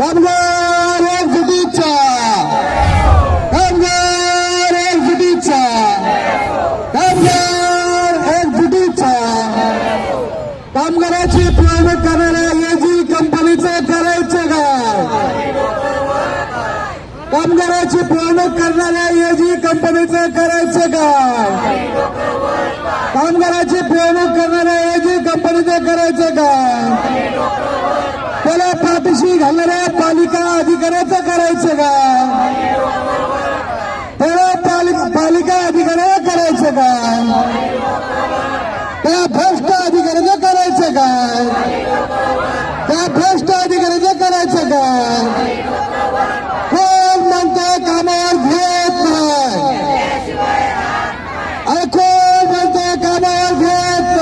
कामगार एकजुटीचा कामगार एकजुटीचा कामगार एकजुटीचा कामगाराची पिळवणूक करणाऱ्या एजी कंपनीचं करायचं काय कामगाराची पिळवणूक करणाऱ्या एजी कंपनीचं करायचं काय कामगाराची पिळवणूक करणाऱ्या एजी कंपनीचं करायचं काय त्याला पाठीशी घालणाऱ्या पालिका अधिकाऱ्याचं करायचं का त्याला पालिका पालिका अधिकाऱ्याला करायचं का? त्या भ्रष्ट अधिकाऱ्याचं करायचं का? त्या भ्रष्ट अधिकाऱ्याचं करायचं का? कोण म्हणतोय कामावर घेत नाही? अरे कोण म्हणतोय कामावर घेत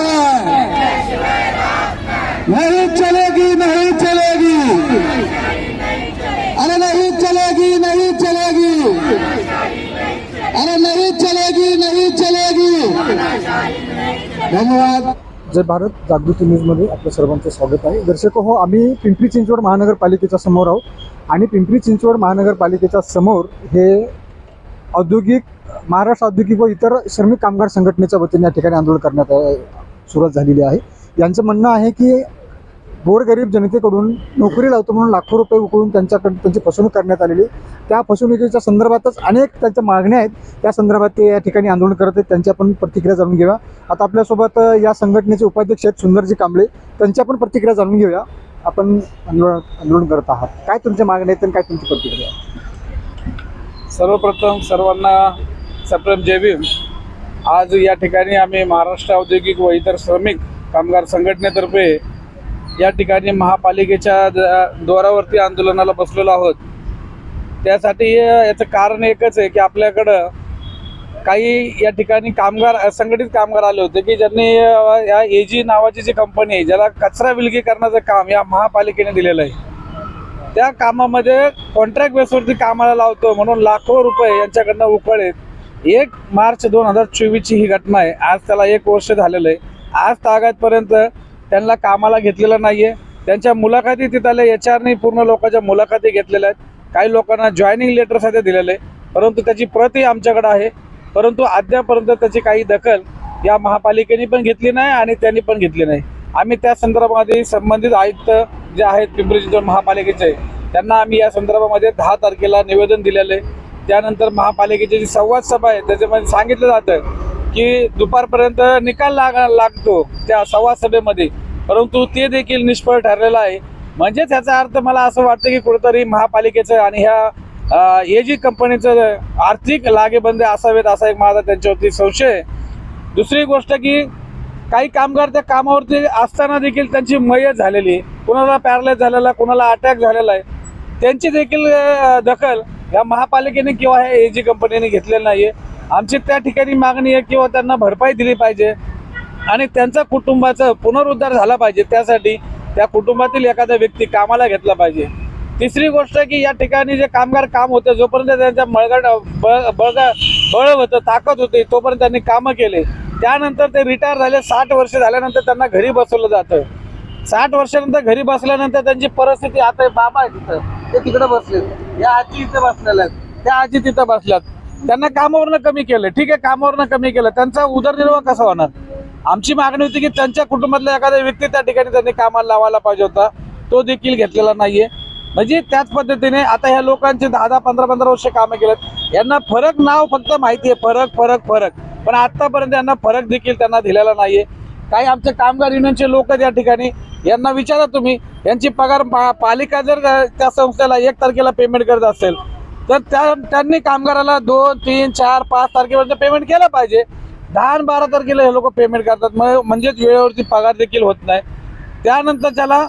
नाही चलेगी अरे नहीं चलेगी नहीं चलेगी अरे नहीं चलेगी नहीं चलेगी धन्यवाद. जय भारत जागृती न्यूजमध्ये आपलं सर्वांचं स्वागत आहे. दर्शक हो आम्ही पिंपरी चिंचवड महानगरपालिकेच्या समोर आहोत. आणि पिंपरी चिंचवड महानगरपालिकेच्या समोर हे औद्योगिक महाराष्ट्र औद्योगिक व इतर श्रमिक कामगार संघटनेच्या वतीने या ठिकाणी आंदोलन करण्यात सुरुवात झालेली आहे. यांचं म्हणणं आहे की गोरगरीब जनतेकडून नोकरी लावतो म्हणून लाखो रुपये उकळून त्यांच्याकडून त्यांची फसवणूक करण्यात आलेली त्या फसवणुकीच्या संदर्भातच अनेक त्यांच्या मागण्या आहेत. त्या संदर्भात ते या ठिकाणी आंदोलन करत आहेत. त्यांची आपण प्रतिक्रिया जाणून घेऊया. आता आपल्यासोबत या संघटनेचे उपाध्यक्ष आहेत सुंदरजी कांबळे. त्यांची आपण प्रतिक्रिया जाणून घेऊया. आपण आंदोलन आंदोलन करत आहात. काय तुमच्या मागण्या आहेत आणि काय तुमची प्रतिक्रिया आहे? सर्वप्रथम सर्वांना सप्रेम जय आज या ठिकाणी आम्ही महाराष्ट्र औद्योगिक व इतर श्रमिक कामगार संघटनेतर्फे या ठिकाणी महापालिकेच्या द- द्वारावरती आंदोलनाला बसलेलो आहोत. त्यासाठी याचं कारण एकच आहे की आपल्याकडं काही या ठिकाणी कामगार असंघटित कामगार आले होते की ज्यांनी या या एजी नावाची जी कंपनी आहे ज्याला कचरा विलगीकरणाचं काम या महापालिकेने दिलेलं आहे. त्या कामामध्ये कॉन्ट्रॅक्ट बेसवरती कामाला लावतो म्हणून लाखो रुपये यांच्याकडनं उकळेत एक मार्च दोन हजार चोवीसची ही घटना आहे. आज त्याला एक वर्ष झालेलं आहे. आज तागायतपर्यंत त्यांना कामाला घेतलेलं नाही आहे त्यांच्या मुलाखती तिथल्या एच आरने पूर्ण लोकांच्या मुलाखती घेतलेल्या आहेत. काही लोकांना जॉईनिंग लेटर सध्या दिलेलं आहे परंतु त्याची प्रतही आमच्याकडे आहे. परंतु अद्यापर्यंत त्याची काही दखल या महापालिकेने पण घेतली नाही आणि त्यांनी पण घेतली नाही. आम्ही त्या संदर्भामध्ये संबंधित आयुक्त जे आहेत पिंपरी चिंचवड महापालिकेचे त्यांना आम्ही या संदर्भामध्ये दहा तारखेला निवेदन दिलेलं आहे. त्यानंतर महापालिकेची जी संवाद सभा आहे त्याच्यामध्ये सांगितलं जातं की दुपारपर्यंत निकाल लाग लागतो त्या संवाद सभेमध्ये. परंतु ते देखील निष्फळ ठरलेलं आहे. म्हणजेच याचा अर्थ मला असं वाटतं की कुठेतरी महापालिकेचं आणि ह्या ए जी कंपनीचं आर्थिक लागेबंदे असावेत असा एक माझा त्यांच्यावरती संशय दुसरी गोष्ट की काही कामगार त्या कामावरती असताना देखील त्यांची मयत झालेली आहे. कुणाला पॅरलाइज झालेला कुणाला अटॅक झालेला आहे. त्यांची देखील दखल या महापालिकेने किंवा ह्या ए जी कंपनीने घेतलेली नाही आहे आमची त्या ठिकाणी मागणी आहे किंवा त्यांना भरपाई दिली पाहिजे आणि त्यांचा कुटुंबाचा पुनरुद्धार झाला पाहिजे. त्यासाठी त्या कुटुंबातील एखादा व्यक्ती कामाला घेतला पाहिजे. तिसरी गोष्ट आहे की या ठिकाणी जे कामगार काम होते जोपर्यंत त्यांच्या मळगड बळ बळगा बळ होतं ताकद होती तोपर्यंत त्यांनी कामं केले. त्यानंतर ते रिटायर झाले साठ वर्ष झाल्यानंतर त्यांना घरी बसवलं जातं. साठ वर्षानंतर घरी बसल्यानंतर त्यांची परिस्थिती आता बाबा आहे तिथं. ते तिकडे बसले. या आजी इथं बसलेल्या आहेत. त्या आजी तिथं बसल्यात. त्यांना कामावरनं कमी केलं ठीक आहे कामावरनं कमी केलं त्यांचा उदरनिर्वाह कसा होणार? आमची मागणी होती की त्यांच्या कुटुंबातला एखादा व्यक्ती त्या ठिकाणी त्यांनी कामाला लावायला पाहिजे होता. तो देखील घेतलेला नाहीये. म्हणजे त्याच पद्धतीने आता ह्या लोकांचे दहा दहा पंधरा पंधरा वर्ष कामं केलेत. यांना फरक नाव फक्त माहिती आहे फरक फरक फरक. पण आतापर्यंत यांना फरक देखील त्यांना दिलेला नाहीये. काही आमचे कामगार युनियनचे लोक या ठिकाणी यांना विचारा तुम्ही. यांची पगार पा- पालिका जर त्या संस्थेला एक तारखेला पेमेंट करत असेल तर त्या त्यांनी कामगाराला दोन तीन चार पाच तारखेपर्यंत पेमेंट केलं पाहिजे. दहा आणि बारा तारखेला हे लोक पेमेंट करतात. मग म्हणजेच वेळेवरती पगार देखील होत नाही. त्यानंतर त्याला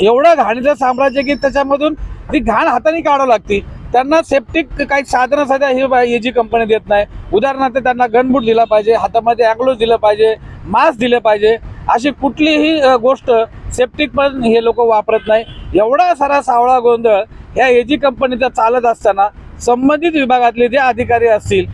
एवढं घाणीचं साम्राज्य की त्याच्यामधून ती घाण हाताने काढावं लागते. त्यांना सेप्टिक काही साधनं सध्या ही ही जी कंपनी देत नाही. उदाहरणार्थ त्यांना गनबूट दिला पाहिजे हातामध्ये अँग्लोज दिलं पाहिजे मास्क दिलं पाहिजे. अशी कुठलीही गोष्ट सेप्टिक पण हे लोक वापरत नाही. एवढा सारा सावळा गोंधळ ह्या एजी कंपनीचा चालत असताना संबंधित विभागातले जे अधिकारी असतील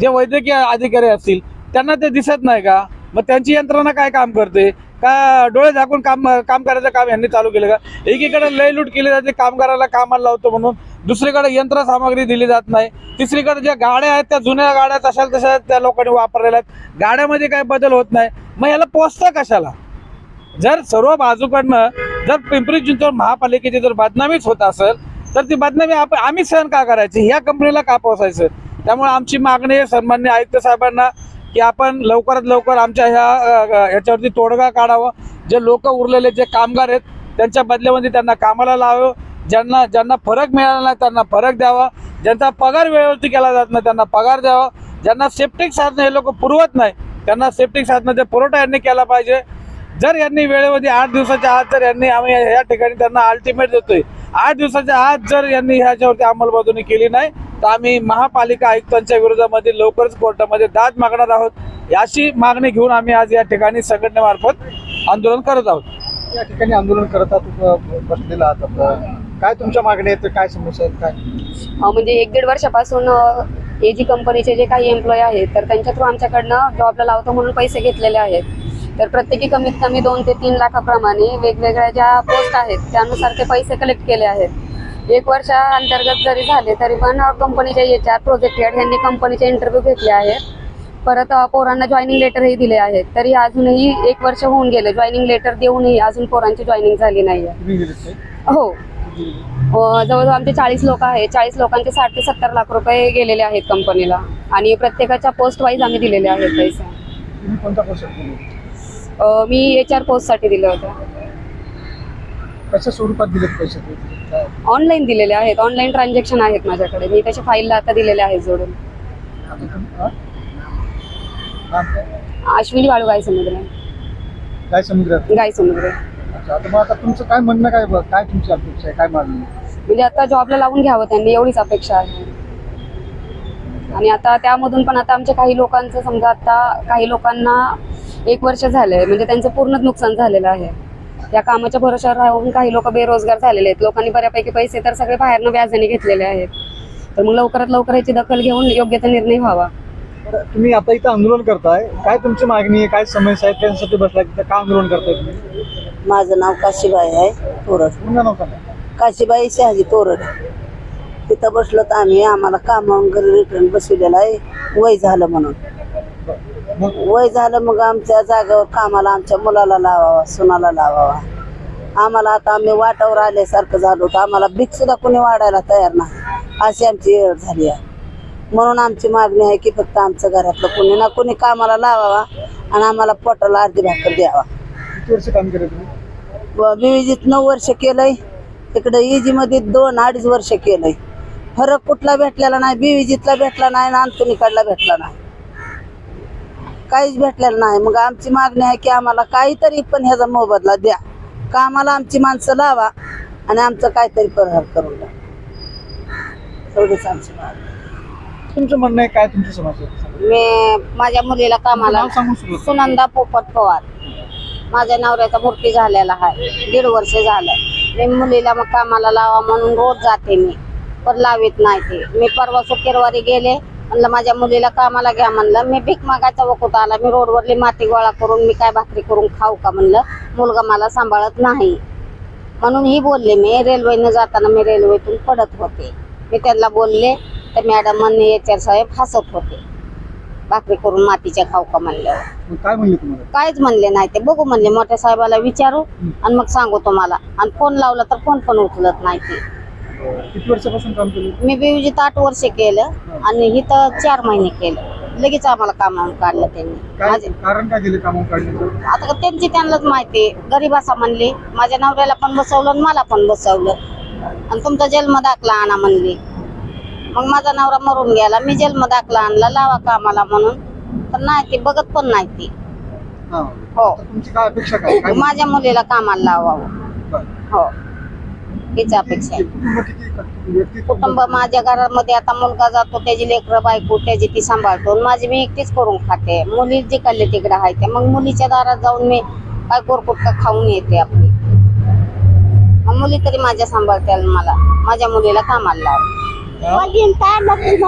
जे वैद्यकीय अधिकारी असतील त्यांना ते दिसत नाही का? मग त्यांची यंत्रणा काय काम करते? का डोळे झाकून काम काम करायचं काम यांनी चालू केलं का? एकीकडे लय लूट केली जाते कामगाराला कामाला लावतो म्हणून. दुसरीकडे यंत्रसामग्री दिली जात नाही. तिसरीकडे ज्या गाड्या आहेत त्या जुन्या गाड्या तशा तशा त्या लोकांनी वापरलेल्या आहेत. गाड्यामध्ये काय बदल होत नाही. मग याला पोचतं कशाला? जर सर्व बाजूकडनं जर पिंपरी चिंचवड महापालिकेची जर बदनामीच होत असेल तर ती बदनामी आप आम्ही सहन का करायची? ह्या कंपनीला का पोसायचं त्यामुळे आमची मागणी आहे सन्मान्य आयुक्त साहेबांना की आपण लवकरात लवकर आमच्या ह्या ह्याच्यावरती तोडगा काढावा. जे लोक उरलेले जे कामगार आहेत त्यांच्या बदल्यामध्ये त्यांना कामाला लावावं. ज्यांना ज्यांना फरक मिळाला नाही त्यांना फरक द्यावा. ज्यांचा पगार वेळेवरती केला जात नाही त्यांना पगार द्यावा. ज्यांना सेफ्टीक साधनं हे लोक पुरवत नाही त्यांना सेफ्टी साधनं ते पुरवठा यांनी केला पाहिजे. जर यांनी वेळेमध्ये आठ दिवसाच्या आत जर यांनी आम्ही या ठिकाणी त्यांना अल्टिमेट देतोय. आठ दिवसाच्या आत जर यांनी ह्याच्यावरती अंमलबजावणी केली नाही तर आम्ही महापालिका आयुक्तांच्या विरोधामध्ये लवकरच कोर्टामध्ये दाद मागणार आहोत. अशी मागणी घेऊन आम्ही आज या ठिकाणी संघटनेमार्फत आंदोलन करत आहोत. या ठिकाणी आंदोलन करत आहात बसलेला आहात. काय तुमच्या मागण्या आहेत काय समस्या आहेत काय? म्हणजे एक दीड वर्षापासून ए जी कंपनीचे जे काही एम्प्लॉय आहेत तर त्यांच्या थ्रू आमच्याकडनं जॉबला लावतो म्हणून पैसे घेतलेले आहेत. तर प्रत्येकी कमीत कमी दोन ते तीन लाखाप्रमाणे वेगवेगळ्या ज्या पोस्ट आहेत त्यानुसार ते पैसे कलेक्ट केले आहेत. एक वर्षा अंतर्गत जरी झाले तरी पण कंपनीचे एच आर प्रोजेक्ट हेड यांनी कंपनीचे इंटरव्ह्यू घेतले आहेत. परत पोरांना जॉईनिंग लेटरही दिले आहेत. तरी अजूनही एक वर्ष होऊन गेले जॉईनिंग लेटर देऊनही अजून पोरांची जॉईनिंग झाली नाही आहे? हो. जवळजवळ आमचे चाळीस लोक आहेत. चाळीस लोकांचे साठ ते सत्तर लाख रुपये गेलेले आहेत कंपनीला आणि प्रत्येकाच्या पोस्ट वाईज आम्ही दिलेले आहेत पैसे. अ, मी एच आर पोस्टसाठी दिले होते कशा स्वरूपात दिलेत पैसे ते? काय? ऑनलाईन दिलेले आहेत ऑनलाईन ट्रान्झॅक्शन आहेत माझ्याकडे मी त्याच्या फाईलला आता दिलेले आहेत जोडून आता तुम- हा? काय? अश्विनी वाळू गाय समुद्र काय समुद्रात गाय समुद्र अच्छा आता मग आता तुमचं काय म्हणणं काय? काय तुमची अपेक्षा आहे काय मागणी आहे? म्हणजे आता जॉबला लावून घ्यावं त्यांनी एवढीच अपेक्षा आहे आणि आता त्यामधून पण आता आमच्या काही लोकांचं समजा आता काही लोकांना एक वर्ष झालंय. म्हणजे त्यांचं पूर्ण नुकसान झालेलं आहे. या कामाच्या भरोशावर राहून काही लोक बेरोजगार झालेले आहेत. लोकांनी बऱ्यापैकी पैसे तर सगळे बाहेरनं व्याजाने घेतलेले आहेत. तर मग लवकरात लवकर याची दखल घेऊन योग्य तो निर्णय व्हावा. तुम्ही आता इथं आंदोलन करताय. काय तुमची मागणी आहे? काय समस्या आहेत त्यांच्यासाठी बसलाय तिथं. का आंदोलन करताय तुम्ही? माझं नाव काशीबाई आहे तोरड. नाव सांगा काशीबाई शहाजी तोरड. तिथं बसलो तर आम्ही आम्हाला कामावून घरी रिटर्न बसविलेलं आहे. वय झालं म्हणून. वय झालं मग आमच्या जागेवर कामाला आमच्या मुलाला लावावा सुनाला लावावा. आम्हाला आता आम्ही वाटावर आल्यासारखं झालो तर आम्हाला भीक सुद्धा कोणी वाढायला तयार नाही. अशी आमची वेळ झाली आहे. म्हणून आमची मागणी आहे की फक्त आमचं घरातलं कोणी ना कोणी कामाला लावावा आणि आम्हाला पोटाला अर्धी भाकर द्यावा. वर्ष काम केलं तुम्ही? विविजित नऊ वर्ष केलंय. तिकडे इजी मध्ये दोन अडीच वर्ष केलंय. फरक कुठला भेटलेला नाही बिविजितला भेटला नाही ना अंतुनिकडला भेटला नाही. काहीच भेटलेलं नाही. मग आमची मागणी आहे की आम्हाला काहीतरी पण ह्याचा मोबदला द्या. कामाला आमची माणसं लावा आणि आमचं काहीतरी परिहार करून द्या. एवढीच आमची मागणी तुमचं म्हणणं आहे काय तुमची समस्या. मी माझ्या मुलीला कामाला नाव सांगू शकतो सुनंदा पोपट पवार. माझ्या नवऱ्याचा भरती झालेला आहे. दीड वर्ष झालं. मी मुलीला मग कामाला लावा म्हणून रोज जाते मी. पण लावित नाही ते. मी परवा शुक्रवारी गेले. म्हणलं माझ्या मुलीला कामाला घ्या म्हणलं. मी भीक मागायचा वकूत आला? मी रोडवरली माती गोळा करून मी काय भाकरी करून खाऊ का? म्हणलं. मुलगा मला सांभाळत नाही. म्हणून ही बोलले मी. रेल्वेनं जाताना मी रेल्वेतून पडत होते. मी त्यांना बोलले तर मॅडम आर साहेब हसत होते. भाकरी करून मातीच्या खाऊ का? म्हणल्यावर काय म्हणले काहीच म्हणले नाही ते. बघू म्हणले मोठ्या साहेबाला विचारू आणि मग सांगू तुम्हाला. आणि फोन लावला तर फोन पण उचलत नाही ते. किती वर्षापासून काम केलं? मी बिवजीत आठ वर्ष केलं आणि इथं चार महिने केलं. लगेच आम्हाला कामावून काढलं त्यांनी. काय माझे कारण काय दिले कामावून काढण्याचं? आता का त्यांची त्यांनाच माहिती गरीब असा म्हणले माझ्या नवऱ्याला पण बसवलं आणि मला पण बसवलं. आणि तुमचा जन्म दाखला आणा म्हणले. मग माझा नवरा मरून गेला. मी जन्म दाखला आणला लावा कामाला म्हणून. तर नाही ते बघत पण नाही ती. हा. हो. आता तुमची काय अपेक्षा काय? काय माझ्या मुलीला कामाला लावावं. बरं. हो. हीच अपेक्षा आहे. कुटुंब माझ्या घरामध्ये आता मुलगा जातो त्याची लेकरं बायको त्याची ती सांभाळतो. आणि माझी मी एकटीच करून खाते. मुली जिकडले तिकडे आहे ते मग मुलीच्या दारात जाऊन मी काय कोरकुटका खाऊन येते आपली. मग मुली तरी माझ्या सांभाळते मला. माझ्या मुलीला कामाला लाव?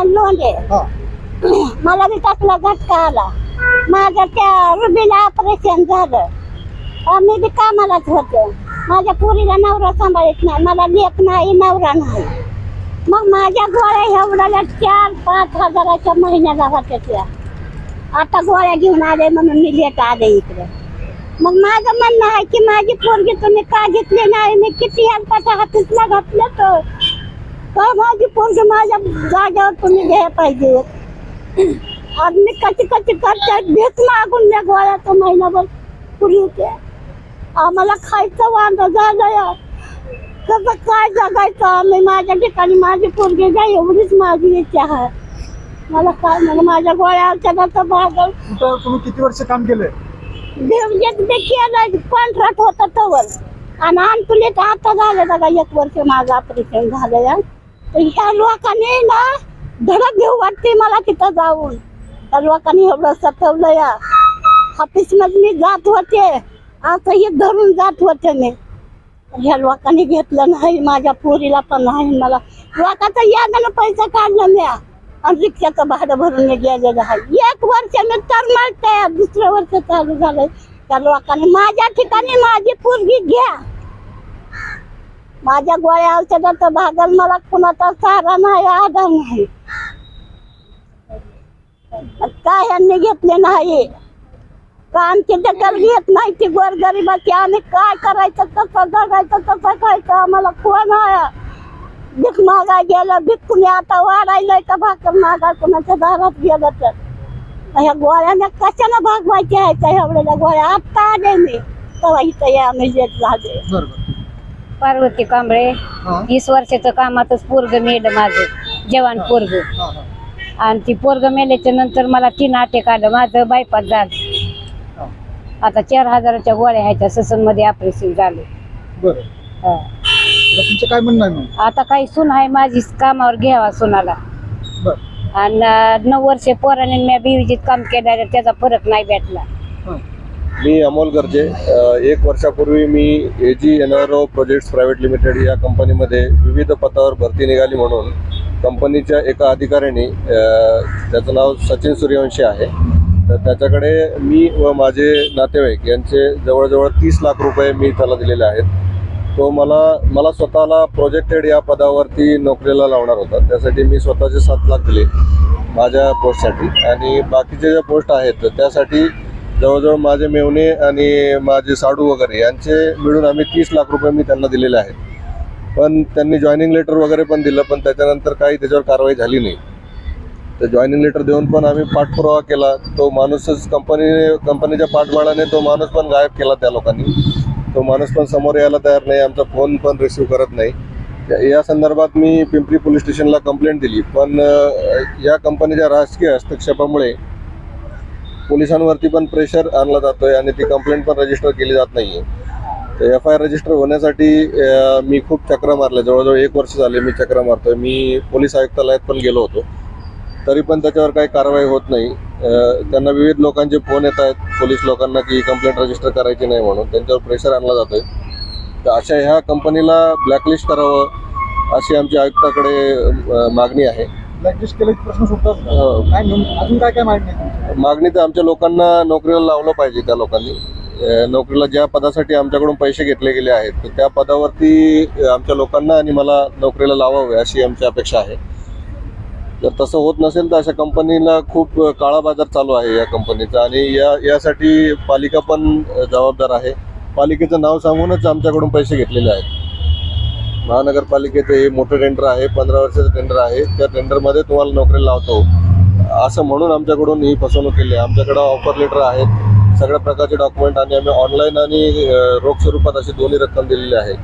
लोंढे हा. मला बी कसला झटका आला. माझं त्या रुबीला ऑपरेशन झालं. आम्ही बी कामालाच होतो. माझ्या पोरीला नवरा सांभाळत नाही मला लेख नाही नवरा नाही. मग माझ्या गोळ्या एवढ्याला चार पाच हजाराच्या महिन्याला होत्या त्या. आता गोळ्या घेऊन आले म्हणून मी लेट आले इकडे. मग माझं म्हणणं आहे की माझी पोरगी तुम्ही का घेतली नाही? मी किती हलपाच्या हातीतला घातलं तर. माझी पोरगी माझ्या जागेवर तुम्ही घ्या पाहिजे? आज मी कशी कशी करते भीक मागून मी गोळ्या तो महिनाभर पुरी होत्या आम्हाला खायचं वांदा झालं कसं काय जगायचं आम्ही? माझ्या ठिकाणी माझी पोरगी जा एवढीच माझी इच्छा आहे. मला काय मग माझ्या गोळ्या औषधाचं भागल कुठं तुम्ही किती वर्ष काम केलंय? देवजेत केलं कॉन्ट्रॅक्ट होतं तवर. आणि आणतुलीत आता झालं बघा एक वर्ष माझं ऑपरेशन झालं या तर ह्या लोकांनी ना धडक घेऊ वाटते मला तिथं जाऊन. त्या लोकांनी एवढं सतवलं या ऑफिसमध्ये मी जात होते. आता हे धरून जात होते मी. ह्या लोकांनी घेतलं नाही माझ्या पोरीला पण नाही मला. लोकांचा यादानं पैसा काढला म्या आणि रिक्षाचं भाडं भरून मी गेलेलं आहे. एक वर्ष मी तर तयार दुसरं वर्ष चालू झालंय. त्या लोकांनी माझ्या ठिकाणी माझी पोरगी घ्या. माझ्या गोळ्या औषधाचं भागल मला कुणाचा सारा नाही आधार नाही. काय यांनी घेतले नाही? आमची दखल घेत नाही ती गोरगरिबाची आम्ही काय करायचं कसं जगायचं कसं खायचं आम्हाला कोण आहे? भीक मागा गेलं भीक कुणी आता वाढायलंय का भाकर? मागा कुणाच्या दारात गेलं तर? ह्या गोळ्याने कशाला भागवायचे आहे? त्या एवढ्या गोळ्या आत्ता आले मी. तेव्हा इथं या आम्ही झाले. पार्वती कांबळे हा. वीस वर्षाचं कामातच पोरग मेलं माझं जवान पोरग. आणि ती पोरग मेल्याच्या नंतर मला तीन अटॅक आलं माझं बायपास झालं. आता चार हजाराच्या गोळ्या ह्याच्या ससनमध्ये ऑपरेशन झालं बरं. हा. आता तुमचं काय म्हणणं आहे मग? आता काही सून आहे माझी कामावर घ्यावा सुनाला. बरं. आणि नऊ वर्षे पोराने मी बिविजीत काम केलं त्याचा फरक नाही भेटला. हां. मी अमोल गर्जे अ, एक वर्षापूर्वी मी A G N R O projects private limited या कंपनीमध्ये विविध पदावर भरती निघाली म्हणून कंपनीच्या एका अधिकाऱ्याने अ, त्याचं नाव सचिन सूर्यवंशी आहे. तर त्याच्याकडे मी व माझे नातेवाईक यांचे जवळजवळ तीस लाख रुपये मी त्याला दिलेले आहेत. तो मला मला स्वतःला प्रोजेक्टेड या पदावरती नोकरीला लावणार होता. त्यासाठी मी स्वतःचे सात लाख दिले माझ्या पोस्टसाठी. आणि बाकीचे ज्या पोस्ट आहेत त्यासाठी जवळजवळ माझे मेवणे आणि माझे साडू वगैरे यांचे मिळून आम्ही तीस लाख रुपये मी त्यांना दिलेले आहेत. पण त्यांनी जॉईनिंग लेटर वगैरे पण दिलं पण त्याच्यानंतर काही त्याच्यावर कारवाई झाली नाही. तर जॉईनिंग लेटर देऊन पण आम्ही पाठपुरावा केला. तो माणूसच कंपनीने कंपनीच्या पाठबळाने तो माणूस पण गायब केला त्या लोकांनी. तो माणूस पण समोर यायला तयार नाही. आमचा फोन पण रिसिव्ह करत नाही. या- या संदर्भात मी पिंपरी पोलीस स्टेशनला कंप्लेंट दिली. पण या कंपनीच्या राजकीय हस्तक्षेपामुळे पोलिसांवरती पण प्रेशर आणला जातोय आणि ती कंप्लेंट पण रजिस्टर केली जात नाहीये. तर एफ आय आर रजिस्टर होण्यासाठी मी खूप चक्र मारले. जवळजवळ एक वर्ष झाले मी चक्र मारतोय. मी पोलीस आयुक्तालयात पण गेलो होतो. तरी पण त्याच्यावर काही कारवाई होत नाही. त्यांना विविध लोकांचे फोन येत आहेत. पोलीस लोकांना की कंप्लेंट रजिस्टर करायची नाही म्हणून. त्यांच्यावर प्रेशर आणला जातोय. तर अशा ह्या कंपनीला ब्लॅकलिस्ट करावं अशी आमची आयुक्ताकडे मागणी आहे. ब्लॅकलिस्ट केल्याचे प्रश्न सुटतात? हो. काय अजून काय काय मागणी? मागणी तर आमच्या लोकांना नोकरीला लावलं पाहिजे त्या लोकांनी. नोकरीला ज्या पदासाठी आमच्याकडून पैसे घेतले गेले आहेत तर त्या पदावरती आमच्या लोकांना आणि मला नोकरीला लावावे अशी आमची अपेक्षा आहे. जर तसं होत नसेल तर अशा कंपनीला खूप काळा बाजार चालू आहे या कंपनीचा आणि या यासाठी पालिका पण जबाबदार आहे. पालिकेचं नाव सांगूनच आमच्याकडून पैसे घेतलेले आहेत. महानगरपालिकेचं हे मोठं टेंडर आहे पंधरा वर्षाचं टेंडर आहे. त्या टेंडरमध्ये तुम्हाला नोकरी लावतो. असं म्हणून आमच्याकडून ही फसवणूक केली आहे. आमच्याकडं ऑफर लेटर आहेत. सगळ्या प्रकारचे डॉक्युमेंट आणि आम्ही ऑनलाईन आणि रोख स्वरूपात अशी दोन्ही रक्कम दिलेली आहे.